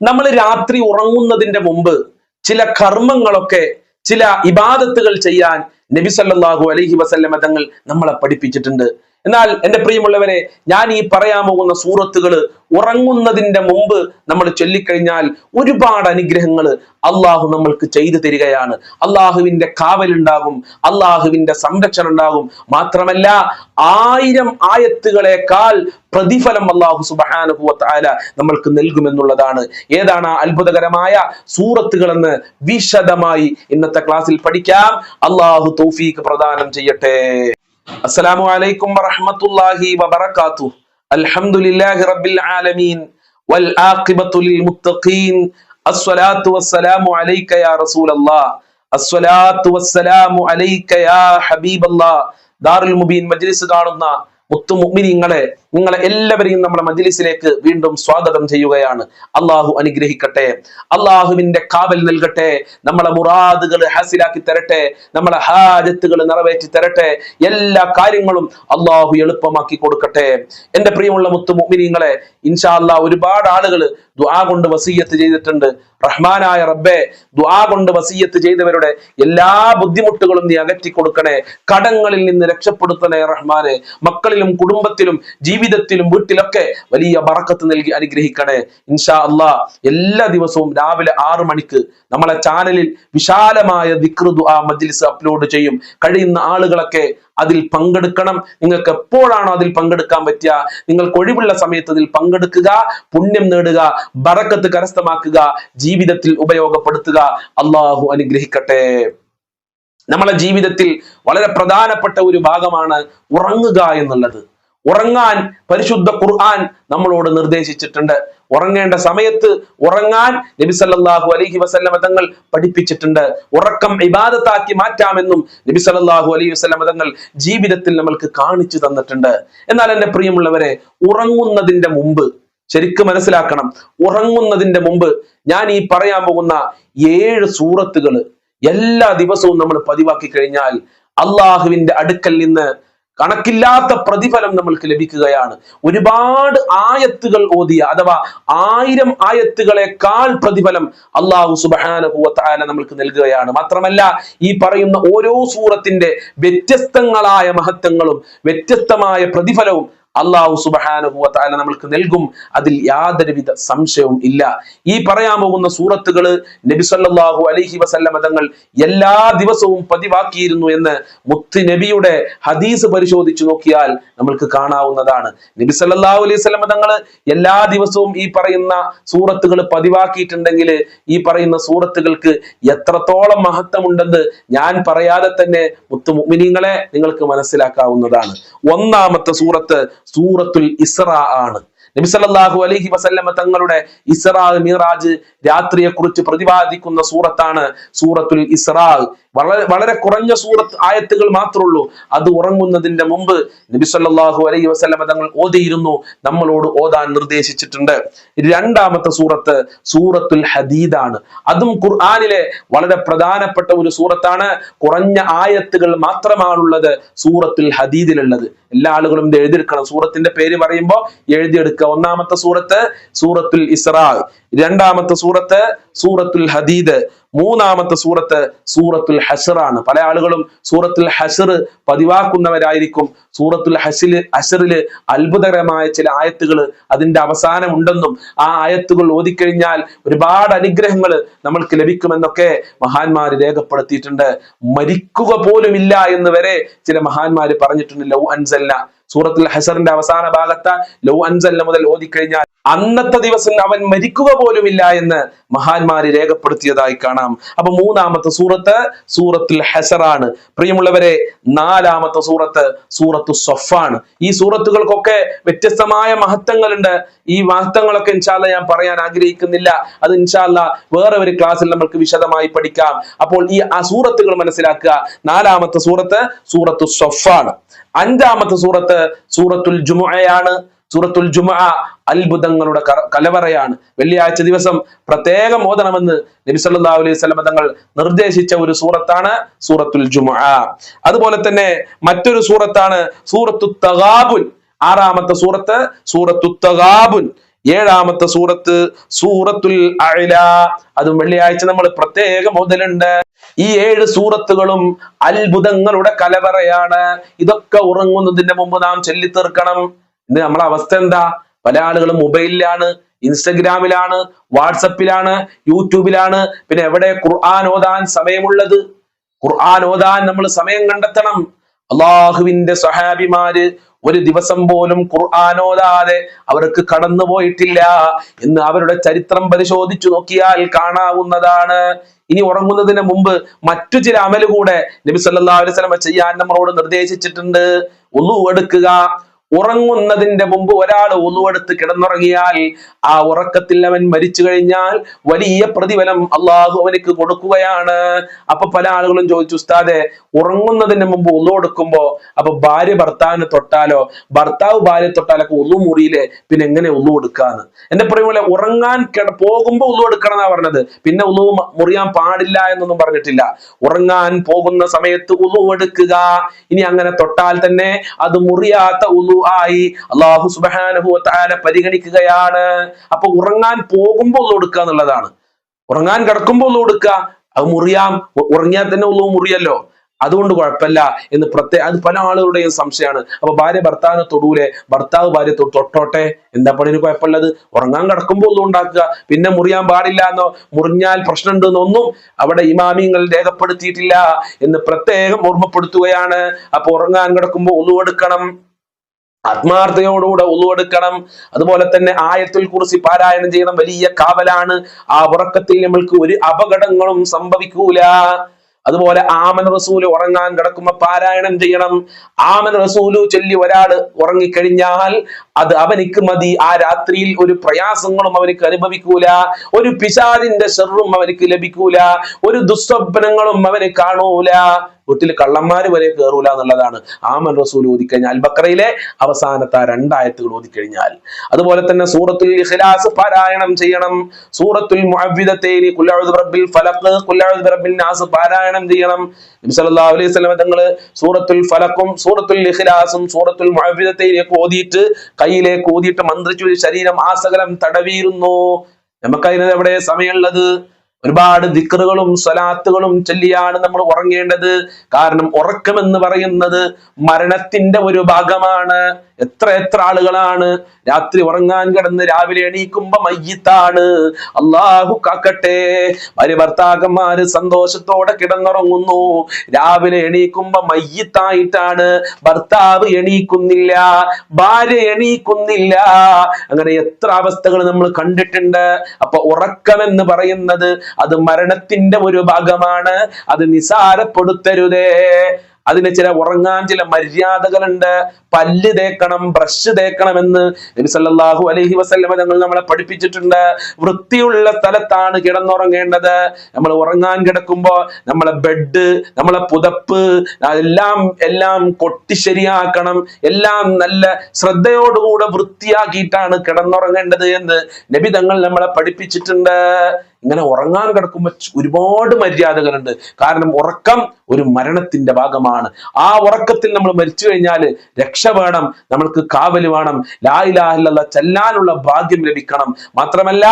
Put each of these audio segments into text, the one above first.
നമ്മൾ രാത്രി ഉറങ്ങുന്നതിന്റെ മുമ്പ് ചില കർമ്മങ്ങളൊക്കെ ചില ഇബാദത്തുകൾ ചെയ്യാൻ നബി സല്ലല്ലാഹു അലൈഹി വസല്ലമ തങ്ങൾ നമ്മളെ പഠിപ്പിച്ചിട്ടുണ്ട്. എന്നാൽ എന്റെ പ്രിയമുള്ളവരെ ഞാൻ ഈ പറയാൻ പോകുന്ന സൂറത്തുകൾ ഉറങ്ങുന്നതിന്റെ മുമ്പ് നമ്മൾ ചൊല്ലിക്കഴിഞ്ഞാൽ ഒരുപാട് അനുഗ്രഹങ്ങൾ അള്ളാഹു നമ്മൾക്ക് ചെയ്തു തരികയാണ്. അള്ളാഹുവിന്റെ കാവലുണ്ടാകും അള്ളാഹുവിന്റെ സംരക്ഷണം ഉണ്ടാകും മാത്രമല്ല ആയിരം ആയത്തുകളെക്കാൾ പ്രതിഫലം അള്ളാഹു സുബാനുഭവത്തായ നമ്മൾക്ക് നൽകുമെന്നുള്ളതാണ്. ഏതാണ് ആ അത്ഭുതകരമായ സൂറത്തുകളെന്ന് വിശദമായി ഇന്നത്തെ ക്ലാസ്സിൽ പഠിക്കാം. അള്ളാഹു തൗഫീഖ് പ്രദാനം ചെയ്യട്ടെ. അസ്സലാമു അലൈക്കും വറഹ്മത്തുള്ളാഹി വബറകാതുഹു അൽഹംദുലില്ലാഹി റബ്ബിൽ ആലമീൻ. വൽ ആഖിബത്തു ലിൽ മുത്തഖീൻ. അസ്സലാത്തു വസ്സലാമു അലൈക യാ റസൂലല്ലാഹ് അസ്സലാത്തു വസ്സലാമു അലൈക യാ ഹബീബല്ലാഹ് ദാറുൽ മുബീൻ മജ്ലിസ് കാണുന്ന മുത്തു മുഅ്മിനീങ്ങളെ നിങ്ങളെ എല്ലാവരെയും നമ്മുടെ മജ്ലിസിലേക്ക് വീണ്ടും സ്വാഗതം ചെയ്യുകയാണ്. അള്ളാഹു അനുഗ്രഹിക്കട്ടെ. അള്ളാഹുവിന്റെ കാവൽ നൽകട്ടെ. നമ്മളെ മുറാദുകൾ ഹാസിലാക്കി തരട്ടെ. നമ്മളെ ഹാജത്തുകൾ നിറവേറ്റി തരട്ടെ. എല്ലാ കാര്യങ്ങളും അള്ളാഹു എളുപ്പമാക്കി കൊടുക്കട്ടെ. എന്റെ പ്രിയമുള്ള മുത്തു ഇൻഷാ അല്ലാഹ് ഒരുപാട് ആളുകൾ ദ്വാ കൊണ്ട് വസീയത്ത് ചെയ്തിട്ടുണ്ട്. റഹ്മാനായ റബ്ബെ ദ്വാ കൊണ്ട് വസീയത്ത് ചെയ്തവരുടെ എല്ലാ ബുദ്ധിമുട്ടുകളും നീ അകറ്റി കൊടുക്കണേ. കടങ്ങളിൽ നിന്ന് രക്ഷപ്പെടുത്തണേ റഹ്മാനെ. മക്കളിലും കുടുംബത്തിലും ജീവിതത്തിലും വീട്ടിലൊക്കെ വലിയ ബറക്കത്ത് നൽകി അനുഗ്രഹിക്കണേ. ഇൻഷാ അള്ളാ എല്ലാ ദിവസവും രാവിലെ ആറു മണിക്ക് നമ്മളെ ചാനലിൽ വിശാലമായ വിക്രുതു ആ മജ്ലിസ് അപ്ലോഡ് ചെയ്യും. കഴിയുന്ന ആളുകളൊക്കെ അതിൽ പങ്കെടുക്കണം. നിങ്ങൾക്ക് എപ്പോഴാണോ അതിൽ പങ്കെടുക്കാൻ പറ്റുക നിങ്ങൾക്ക് ഒഴിവുള്ള സമയത്ത് അതിൽ പങ്കെടുക്കുക പുണ്യം നേടുക ബറക്കത്ത് കരസ്ഥമാക്കുക ജീവിതത്തിൽ ഉപയോഗപ്പെടുത്തുക. അള്ളാഹു അനുഗ്രഹിക്കട്ടെ. നമ്മളെ ജീവിതത്തിൽ വളരെ പ്രധാനപ്പെട്ട ഒരു ഭാഗമാണ് ഉറങ്ങുക എന്നുള്ളത്. ഉറങ്ങാൻ പരിശുദ്ധ ഖുർആൻ നമ്മളോട് നിർദ്ദേശിച്ചിട്ടുണ്ട്. ഉറങ്ങേണ്ട സമയത്ത് ഉറങ്ങാൻ നബി സല്ലല്ലാഹു അലൈഹി വസല്ലമ തങ്ങൾ പഠിപ്പിച്ചിട്ടുണ്ട്. ഉറക്കം ഇബാദത്താക്കി മാറ്റാമെന്നും നബി സല്ലല്ലാഹു അലൈഹി വസല്ലമ തങ്ങൾ ജീവിതത്തിൽ നമ്മൾക്ക് കാണിച്ചു തന്നിട്ടുണ്ട്. എന്നാൽ എന്റെ പ്രിയമുള്ളവരെ ഉറങ്ങുന്നതിന്റെ മുമ്പ് ശരിക്കും മനസ്സിലാക്കണം. ഉറങ്ങുന്നതിന്റെ മുമ്പ് ഞാൻ ഈ പറയാൻ പോകുന്ന ഏഴ് സൂറത്തുകൾ എല്ലാ ദിവസവും നമ്മൾ പതിവാക്കി കഴിഞ്ഞാൽ അള്ളാഹുവിന്റെ അടുക്കൽ നിന്ന് കണക്കില്ലാത്ത പ്രതിഫലം നമ്മൾക്ക് ലഭിക്കുകയാണ്. ഒരുപാട് ആയത്തുകൾ ഓതിയ അഥവാ ആയിരം ആയത്തുകളെക്കാൾ പ്രതിഫലം അള്ളാഹു സുബാനുഭവത്തായ നമ്മൾക്ക് നൽകുകയാണ്. മാത്രമല്ല ഈ പറയുന്ന ഓരോ സൂറത്തിന്റെ വ്യത്യസ്തങ്ങളായ മഹത്വങ്ങളും വ്യത്യസ്തമായ പ്രതിഫലവും അള്ളാഹു സുബാനുഭവത്തായ നമ്മൾക്ക് നൽകും. അതിൽ യാതൊരുവിധ സംശയവും ഇല്ല. ഈ പറയാൻ പോകുന്ന സൂറത്തുകൾ നബി സല്ലല്ലാഹു അലൈഹി വസല്ലമ തങ്ങൾ എല്ലാ ദിവസവും പതിവാക്കിയിരുന്നു എന്ന് മുത്ത് നബിയുടെ ഹദീസ് പരിശോധിച്ചു നോക്കിയാൽ നമ്മൾക്ക് കാണാവുന്നതാണ്. നബി സല്ലല്ലാഹു അലൈഹി വസല്ലമ തങ്ങൾ എല്ലാ ദിവസവും ഈ പറയുന്ന സൂറത്തുകൾ പതിവാക്കിയിട്ടുണ്ടെങ്കിൽ ഈ പറയുന്ന സൂറത്തുകൾക്ക് എത്രത്തോളം മഹത്വമുണ്ടെന്ന് ഞാൻ പറയാതെ തന്നെ മുത്തു മുഅ്മിനീങ്ങളെ നിങ്ങൾക്ക് മനസ്സിലാക്കാവുന്നതാണ്. ഒന്നാമത്തെ സൂറത്ത് സൂറത്തുൽ ഇസ്ര ആണ്. നബി സല്ലല്ലാഹു അലൈഹി വസല്ലമ തങ്ങളുടെ ഇസ്രാ മിറാജ് രാത്രിയെ കുറിച്ച് പ്രതിപാദിക്കുന്ന സൂറത്താണ് സൂറത്തുൽ ഇസ്രാ. വളരെ വളരെ കുറഞ്ഞ സൂറത്ത് ആയത്തുകൾ മാത്രമേ ഉള്ളൂ അത് ഉറങ്ങുന്നതിന്റെ മുമ്പ് നബി സല്ലല്ലാഹു അലൈഹി വസല്ലമ തങ്ങൾ ഓതിയിരുന്നു. നമ്മളോട് ഓതാൻ നിർദ്ദേശിച്ചിട്ടുണ്ട്. രണ്ടാമത്തെ സൂറത്ത് സൂറത്തുൽ ഹദീദാണ്. അതും ഖുർആനിലെ വളരെ പ്രധാനപ്പെട്ട ഒരു സൂറത്താണ്. കുറഞ്ഞ ആയത്തുകൾ മാത്രമാണുള്ളത് സൂറത്തുൽ ഹദീദിലുള്ളത്. എല്ലാ ആളുകളും ഇത് എഴുതിയെടുക്കണം. സൂറത്തിന്റെ പേര് പറയുമ്പോൾ എഴുതിയെടുക്കുക. ഒന്നാമത്തെ സൂറത്ത് സൂറത്തുൽ ഇസ്രാ. രണ്ടാമത്തെ സൂറത്ത് സൂറത്തുൽ ഹദീദ്. മൂന്നാമത്തെ സൂറത്ത് സൂറത്തുൽ ഹസറാണ്. പല ആളുകളും സൂറത്തുൽ ഹസർ പതിവാക്കുന്നവരായിരിക്കും. സൂറത്തുൽ ഹസിൽ ഹസറിൽ അത്ഭുതകരമായ ചില ആയത്തുകൾ അതിന്റെ അവസാനം ഉണ്ടെന്നും ആ ആയത്തുകൾ ഓതിക്കഴിഞ്ഞാൽ ഒരുപാട് അനുഗ്രഹങ്ങൾ നമ്മൾക്ക് ലഭിക്കുമെന്നൊക്കെ മഹാന്മാർ രേഖപ്പെടുത്തിയിട്ടുണ്ട്. മരിക്കുക പോലുമില്ല എന്ന് വരെ ചില മഹാന്മാര് പറഞ്ഞിട്ടുണ്ട് ലൗ അൻസല്ല സൂറത്തുൽ ഹസറിന്റെ അവസാന ഭാഗത്ത് ലോ അൻസല്ല മുതൽ ഓതിക്കഴിഞ്ഞാൽ അന്നത്തെ ദിവസം അവൻ മരിക്കുക പോലുമില്ല എന്ന് മഹാന്മാര് രേഖപ്പെടുത്തിയതായി കാണാം. അപ്പൊ മൂന്നാമത്തെ സൂറത്ത് സൂറത്തുൽ ഹസറാണ്. പ്രിയമുള്ളവരെ നാലാമത്തെ സൂറത്ത് സൂറത്തു സൊഫാണ്. ഈ സൂറത്തുകൾക്കൊക്കെ വ്യത്യസ്തമായ മഹത്വങ്ങളുണ്ട്. ഈ മഹത്വങ്ങളൊക്കെ ഇൻഷാല്ല ഞാൻ പറയാൻ ആഗ്രഹിക്കുന്നില്ല. അത് ഇൻഷാല്ല വേറെ ഒരു ക്ലാസ്സിൽ നമ്മൾക്ക് വിശദമായി പഠിക്കാം. അപ്പോൾ ഈ ആ സൂറത്തുകൾ മനസ്സിലാക്കുക. നാലാമത്തെ സൂറത്ത് സൂറത്തു സൊഫാണ്. അഞ്ചാമത്തെ സൂറത്ത് സൂറത്തുൽ ജുമുഅയാണ്. സൂറത്തുൽ ജുമ അത്ഭുതങ്ങളുടെ കലവറയാണ്. വെള്ളിയാഴ്ച ദിവസം പ്രത്യേകം ഓതണമെന്ന് നബി സല്ലല്ലാഹു അലൈഹി വസല്ലം തങ്ങൾ നിർദ്ദേശിച്ച ഒരു സൂറത്താണ് സൂറത്തുൽ ജുമ അതുപോലെ തന്നെ മറ്റൊരു സൂറത്താണ് സൂറത്തു തഗാബുൻ ആറാമത്തെ സൂറത്ത് സൂറത്തു തഗാബുൻ ഏഴാമത്തെ സൂറത്ത് സൂറത്തുൽ അഅല അതും വെള്ളിയാഴ്ച നമ്മൾ പ്രത്യേകം മുതലുണ്ട്. ഈ ഏഴ് സൂറത്തുകളും അത്ഭുതങ്ങളുടെ കലവറയാണ്. ഇതൊക്കെ ഉറങ്ങുന്നതിന്റെ മുമ്പ് നാം ചൊല്ലിത്തീർക്കണം. ഇന്ന് നമ്മളെ അവസ്ഥ എന്താ? പല ആളുകളും മൊബൈലിലാണ് ഇൻസ്റ്റഗ്രാമിലാണ് വാട്സപ്പിലാണ് യൂട്യൂബിലാണ്. പിന്നെ എവിടെ ഖുർആൻ ഓതാൻ സമയമുള്ളത്? ഖുർആൻ ഓതാൻ നമ്മൾ സമയം കണ്ടെത്തണം. അള്ളാഹുവിന്റെ സഹാബിമാര് ഒരു ദിവസം പോലും ഖുർആാനോദാതെ അവർക്ക് കടന്നുപോയിട്ടില്ല എന്ന് അവരുടെ ചരിത്രം പരിശോധിച്ചു നോക്കിയാൽ കാണാവുന്നതാണ്. ഇനി ഉറങ്ങുന്നതിന് മുമ്പ് മറ്റു ചില അമൽ കൂടെ നബി അലൈഹി വസല്ലം ചെയ്യാൻ നമ്മളോട് നിർദ്ദേശിച്ചിട്ടുണ്ട്. ഒന്നു എടുക്കുക ഉറങ്ങുന്നതിന്റെ മുമ്പ് ഒരാൾ ഉളുവെടുത്ത് കിടന്നുറങ്ങിയാൽ ആ ഉറക്കത്തിൽ അവൻ മരിച്ചു കഴിഞ്ഞാൽ വലിയ പ്രതിഫലം അള്ളാഹു അവനക്ക് കൊടുക്കുകയാണ്. അപ്പൊ പല ആളുകളും ചോദിച്ചു ഉസ്താദെ ഉറങ്ങുന്നതിന് മുമ്പ് ഒന്നു കൊടുക്കുമ്പോ അപ്പൊ ഭാര്യ ഭർത്താവിനെ തൊട്ടാലോ? ഭർത്താവ് ഭാര്യ തൊട്ടാലൊക്കെ ഉളു മുറിയിലെ പിന്നെ എങ്ങനെ ഒന്നു കൊടുക്കാന്ന് എന്റെ പറയുമ്പോലെ ഉറങ്ങാൻ കിട പോകുമ്പോ ഒന്നു കൊടുക്കണം എന്നാ പറഞ്ഞത്. പിന്നെ ഒന്നു മുറിയാൻ പാടില്ല എന്നൊന്നും പറഞ്ഞിട്ടില്ല. ഉറങ്ങാൻ പോകുന്ന സമയത്ത് ഒന്നു എടുക്കുക. ഇനി അങ്ങനെ തൊട്ടാൽ തന്നെ അത് മുറിയാത്ത ഉളു ആയി അള്ളാഹു സുബാനഹു പരിഗണിക്കുകയാണ്. അപ്പൊ ഉറങ്ങാൻ പോകുമ്പോൾ കൊടുക്കുക എന്നുള്ളതാണ്. ഉറങ്ങാൻ കിടക്കുമ്പോൾ കൊടുക്കുക. അത് മുറിയാം. ഉറങ്ങിയാൽ തന്നെ ഉള്ളു മുറിയല്ലോ. അതുകൊണ്ട് കുഴപ്പമില്ല എന്ന് പ്രത്യേക അത് പല ആളുകളുടെയും സംശയമാണ്. അപ്പൊ ഭാര്യ ഭർത്താവിനെ തൊടൂലെ? ഭർത്താവ് ഭാര്യ തൊട്ടോട്ടെ? എന്താ പണിന് കുഴപ്പമുള്ളത്? ഉറങ്ങാൻ കിടക്കുമ്പോൾ ഒന്നും ഉണ്ടാക്കുക. പിന്നെ മുറിയാൻ പാടില്ല എന്നോ? മുറിഞ്ഞാൽ പ്രശ്നമുണ്ടെന്നൊന്നും അവിടെ ഇമാമിങ്ങൾ രേഖപ്പെടുത്തിയിട്ടില്ല എന്ന് പ്രത്യേകം ഓർമ്മപ്പെടുത്തുകയാണ്. അപ്പൊ ഉറങ്ങാൻ കിടക്കുമ്പോൾ ഒന്നുവെടുക്കണം ആത്മാർത്ഥതയോടുകൂടെ ഉളുവെടുക്കണം. അതുപോലെ തന്നെ ആയത്തുൽ കുറിച്ച് പാരായണം ചെയ്യണം വലിയ കാവലാണ്. ആ ഉറക്കത്തിൽ നമ്മൾക്ക് ഒരു അപകടങ്ങളും സംഭവിക്കൂല. അതുപോലെ ആമൻ റസൂൽ ഉറങ്ങാൻ കിടക്കുമ്പോ പാരായണം ചെയ്യണം. ആമൻ റസൂലു ചൊല്ലി ഒരാൾ ഉറങ്ങിക്കഴിഞ്ഞാൽ അത് അവനിക്ക് മതി. ആ രാത്രിയിൽ ഒരു പ്രയാസങ്ങളും അവനിക്ക് അനുഭവിക്കൂല. ഒരു പിശാദിന്റെ ഷെറും അവനിക്ക് ലഭിക്കൂല. ഒരു ദുസ്വപ്നങ്ങളും അവന് കാണൂല. വീട്ടിൽ കള്ളന്മാർ വരെ കയറൂല എന്നുള്ളതാണ്. ആമൻ റസൂൽ ഓതിക്കഴിഞ്ഞാൽ. ബക്കറയിലെ അവസാനത്തെ ആ രണ്ടായത്തുകൾ ഓതിക്കഴിഞ്ഞാൽ. അതുപോലെ തന്നെ സൂറത്തുൽ ഇഖ്ലാസ് പാരായണം ചെയ്യണം. സൂറത്തുൽ മുഅവ്വിദത്തൈനി ഖുൽ അഊദു ബിറബ്ബിൽ ഫലഖ് അഊദു ബിറബ്ബിൻ നാസ് പാരായണം ചെയ്യണം. നബി സല്ലല്ലാഹു അലൈഹി വസല്ലം തങ്ങൾ സൂറത്തുൽ ഫലഖും സൂറത്തുൽ ഇഖ്ലാസും സൂറത്തുൽ മുഅവ്വിദത്തൈനിയൊക്കെ ഓതിയിട്ട് കയ്യിലേക്ക് ഓതിയിട്ട് മന്ത്രിച്ചു ശരീരം ആസകലം തടവിയിരുന്നു. നമുക്കതിന് എവിടെ സമയമുള്ളത്? ഒരുപാട് ദിക്കറുകളും സ്വലാത്തുകളും ചൊല്ലിയാണ് നമ്മൾ ഉറങ്ങേണ്ടത്. കാരണം ഉറക്കമെന്ന് പറയുന്നത് മരണത്തിന്റെ ഒരു ഭാഗമാണ്. എത്ര എത്ര ആളുകളാണ് രാത്രി ഉറങ്ങാൻ കിടന്ന് രാവിലെ എണീക്കുമ്പോ മയ്യത്താണ്. അള്ളാഹു കാക്കട്ടെ. ഭാര്യ ഭർത്താക്കന്മാര് സന്തോഷത്തോടെ കിടന്നുറങ്ങുന്നു. രാവിലെ എണീക്കുമ്പോ മയ്യത്തായിട്ടാണ്. ഭർത്താവ് എണീക്കുന്നില്ല. ഭാര്യ എണീക്കുന്നില്ല. അങ്ങനെ എത്ര അവസ്ഥകൾ നമ്മൾ കണ്ടിട്ടുണ്ട്. അപ്പൊ ഉറക്കം എന്ന് പറയുന്നത് അത് മരണത്തിന്റെ ഒരു ഭാഗമാണ്. അത് നിസാരപ്പെടുത്തരുതേ. അതിന് ചില ഉറങ്ങാൻ ചില മര്യാദകളുണ്ട്. പല്ല് തേക്കണം ബ്രഷ് തേക്കണം എന്ന് നബി സല്ലല്ലാഹു അലൈഹി വസല്ലമ തങ്ങൾ നമ്മളെ പഠിപ്പിച്ചിട്ടുണ്ട്. വൃത്തിയുള്ള സ്ഥലത്താണ് കിടന്നുറങ്ങേണ്ടത്. നമ്മൾ ഉറങ്ങാൻ കിടക്കുമ്പോ നമ്മളെ ബെഡ് നമ്മളെ പുതപ്പ് എല്ലാം എല്ലാം കൊട്ടി ശരിയാക്കണം. എല്ലാം നല്ല ശ്രദ്ധയോടുകൂടെ വൃത്തിയാക്കിയിട്ടാണ് കിടന്നുറങ്ങേണ്ടത് എന്ന് നബി തങ്ങൾ നമ്മളെ പഠിപ്പിച്ചിട്ടുണ്ട്. ഇങ്ങനെ ഉറങ്ങാൻ കിടക്കുമ്പോൾ ഒരുപാട് മര്യാദകളുണ്ട്. കാരണം ഉറക്കം ഒരു മരണത്തിന്റെ ഭാഗമാണ്. ആ ഉറക്കത്തിൽ നമ്മൾ മരിച്ചു കഴിഞ്ഞാൽ രക്ഷ വേണം നമ്മൾക്ക് കാവൽ വേണം ലായിലാഹില്ല ചെല്ലാനുള്ള ഭാഗ്യം ലഭിക്കണം. മാത്രമല്ല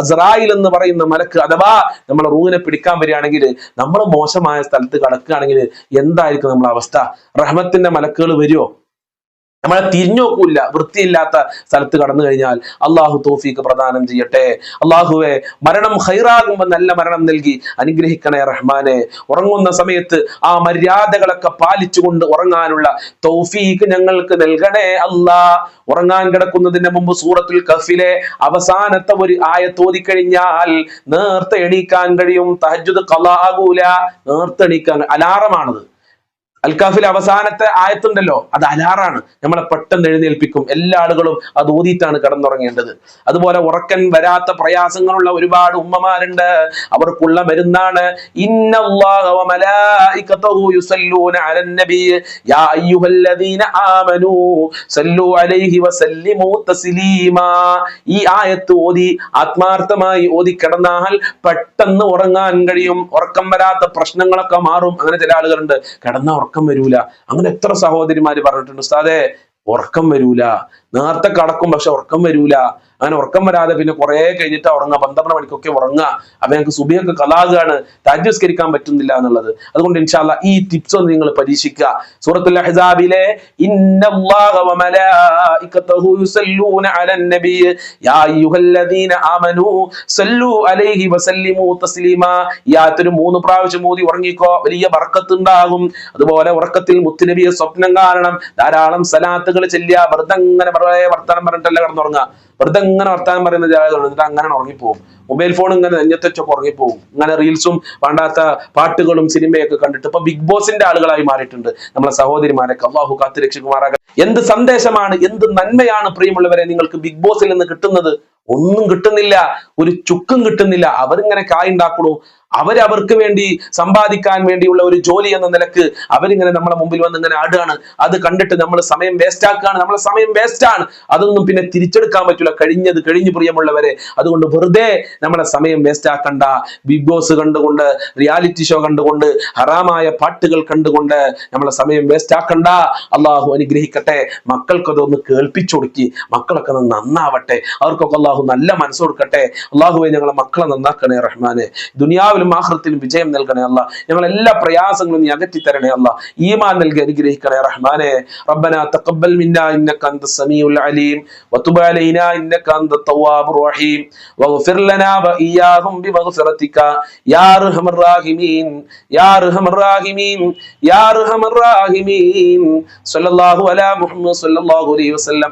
അസ്രായിൽ എന്ന് പറയുന്ന മലക്ക് അഥവാ നമ്മളെ റൂഹിനെ പിടിക്കാൻ വരികയാണെങ്കിൽ നമ്മൾ മോശമായ സ്ഥലത്ത് കടക്കുകയാണെങ്കിൽ എന്തായിരിക്കും നമ്മളെ അവസ്ഥ? റഹ്മത്തിന്റെ മലക്കുകൾ വരുമോ നമ്മളെ തിരിഞ്ഞു നോക്കൂല വൃത്തിയില്ലാത്ത സ്ഥലത്ത് കടന്നു കഴിഞ്ഞാൽ അള്ളാഹു തോഫീക്ക് പ്രദാനം ചെയ്യട്ടെ. അള്ളാഹുവെ മരണം ഹൈറാകുമ്പോൾ നല്ല മരണം നൽകി. അനുഗ്രഹിക്കണേ റഹ്മാനെ. ഉറങ്ങുന്ന സമയത്ത് ആ മര്യാദകളൊക്കെ പാലിച്ചുകൊണ്ട് ഉറങ്ങാനുള്ള തൗഫീക്ക് ഞങ്ങൾക്ക് നൽകണേ അല്ലാ. ഉറങ്ങാൻ കിടക്കുന്നതിന് മുമ്പ് സൂറത്തുൽ കഫിലെ അവസാനത്തെ ഒരു ആയ തോതിക്കഴിഞ്ഞാൽ നേർത്തെ എണീക്കാൻ കഴിയും. തഹജുദ് കലാകൂല നേർത്തെ എണീക്കാൻ അലാറമാണത്. അൽക്കാഫിലെ അവസാനത്തെ ആയത്തുണ്ടല്ലോ അത് അലാറാണ്. നമ്മളെ പെട്ടെന്ന് എഴുന്നേൽപ്പിക്കും. എല്ലാ ആളുകളും അത് ഓതിയിട്ടാണ് കടന്നുറങ്ങേണ്ടത്. അതുപോലെ ഉറക്കൻ വരാത്ത പ്രയാസങ്ങളുള്ള ഒരുപാട് ഉമ്മമാരുണ്ട്. അവർക്കുള്ള മരുന്നാണ്. ഈ ആയത്ത് ഓതി ആത്മാർത്ഥമായി ഓതി കിടന്നാൽ പെട്ടെന്ന് ഉറങ്ങാൻ കഴിയും. ഉറക്കം വരാത്ത പ്രശ്നങ്ങളൊക്കെ മാറും. അങ്ങനെ ചില ആളുകളുണ്ട്. കിടന്ന ഉറക്കം വരൂല. അങ്ങനെ എത്ര സഹോദരിമാര് പറഞ്ഞിട്ടുണ്ട് ഉസ്താദേ ഉറക്കം വരൂല. നേരത്തെ കടക്കും പക്ഷെ ഉറക്കം വരൂല. അങ്ങനെ ഉറക്കം വരാതെ പിന്നെ കുറെ കഴിഞ്ഞിട്ട് ഉറങ്ങുക പന്ത്രണ്ട് മണിക്കൊക്കെ ഉറങ്ങുക. അപ്പൊ ഞങ്ങൾക്ക് സുബിയൊക്കെ കലാകാണ് താജ്യസ്കരിക്കാൻ പറ്റുന്നില്ല എന്നുള്ളത്. അതുകൊണ്ട് ഇൻഷാല്ല ഈ ടിപ്സ് ഒന്ന് നിങ്ങൾ പരീക്ഷിക്കുക. സൂറത്തുൽ അഹ്സാബിലെ ഈ മൂന്ന് പ്രാവശ്യം മോദി ഉറങ്ങിക്കോ വലിയ ബർക്കത്ത് ഉണ്ടാകും അതുപോലെ ഉറക്കത്തിൽ മുത്തുനബിയെ സ്വപ്നം കാണണം. ധാരാളം സലാത്തുകൾ ചെല്ലുക വെറുതെ അങ്ങനെ വെറുതെ വർത്തമാനം പറഞ്ഞിട്ടല്ല കിടന്നുറങ്ങുക. വെറുതെ ഇങ്ങനെ വർത്തമാനം പറയുന്ന ജാഗ്രത എന്നിട്ട് അങ്ങനെ ഉറങ്ങിപ്പോകും മൊബൈൽ ഫോൺ ഇങ്ങനെ നെഞ്ഞത്തൊക്കെ ഉറങ്ങിപ്പോകും ഇങ്ങനെ റീൽസും വേണ്ടാത്ത പാട്ടുകളും സിനിമയൊക്കെ കണ്ടിട്ട് ഇപ്പൊ ബിഗ് ബോസിന്റെ ആളുകളായി മാറിയിട്ടുണ്ട്. നമ്മളെ സഹോദരിമാരെ അള്ളാഹു കാത്തു രക്ഷിക്കുമാറാകട്ടെ. എന്ത് സന്ദേശമാണ് എന്ത് നന്മയാണ് പ്രിയമുള്ളവരെ നിങ്ങൾക്ക് ബിഗ് ബോസിൽ നിന്ന് കിട്ടുന്നത്? ഒന്നും കിട്ടുന്നില്ല ഒരു ചുക്കും കിട്ടുന്നില്ല. അവരിങ്ങനെ കായുണ്ടാക്കണു അവരവർക്ക് വേണ്ടി സമ്പാദിക്കാൻ വേണ്ടിയുള്ള ഒരു ജോലി എന്ന നിലയ്ക്ക് അവരിങ്ങനെ നമ്മളെ മുമ്പിൽ വന്ന് ഇങ്ങനെ ആടുകയാണ്. അത് കണ്ടിട്ട് നമ്മൾ സമയം വേസ്റ്റ് ആക്കുകയാണ്. നമ്മളെ സമയം വേസ്റ്റ് ആണ്. അതൊന്നും പിന്നെ തിരിച്ചെടുക്കാൻ പറ്റില്ല കഴിഞ്ഞത് കഴിഞ്ഞു പ്രിയമുള്ളവരെ. അതുകൊണ്ട് വെറുതെ നമ്മളെ സമയം വേസ്റ്റ് ആക്കണ്ട. ബിഗ് ബോസ് കണ്ടുകൊണ്ട് റിയാലിറ്റി ഷോ കണ്ടുകൊണ്ട് ഹറാമായ പാട്ടുകൾ കണ്ടുകൊണ്ട് നമ്മളെ സമയം വേസ്റ്റ് ആക്കണ്ട. അള്ളാഹു അനുഗ്രഹിക്കട്ടെ. മക്കൾക്കതൊന്ന് കേൾപ്പിച്ചു കൊടുക്കി. മക്കളൊക്കെ ഒന്ന് നന്നാവട്ടെ. അവർക്കൊക്കെ അള്ളാഹു നല്ല മനസ്സ് കൊടുക്കട്ടെ അള്ളാഹുവെ ഞങ്ങളെ മക്കളെ നന്നാക്കണേ റഹ്മാനെ ദുനിയാവിലും ആഹ്റത്തിലും വിജയം നൽകണേ അല്ല ഞങ്ങൾ എല്ലാ പ്രയാസങ്ങളും നീ അകറ്റി തരണേ അല്ല ഈമാൻ നൽകി അനുഗ്രഹിക്കണേ റഹ്മാനെ ربنا تقبل منا انك انت السميع العليم وتب علينا انك انت التواب الرحيم واغفر لنا واياهم بمغفرتك يا ارحم الراحمين يا ارحم الراحمين يا ارحم الراحمين صلى الله على محمد صلى الله عليه وسلم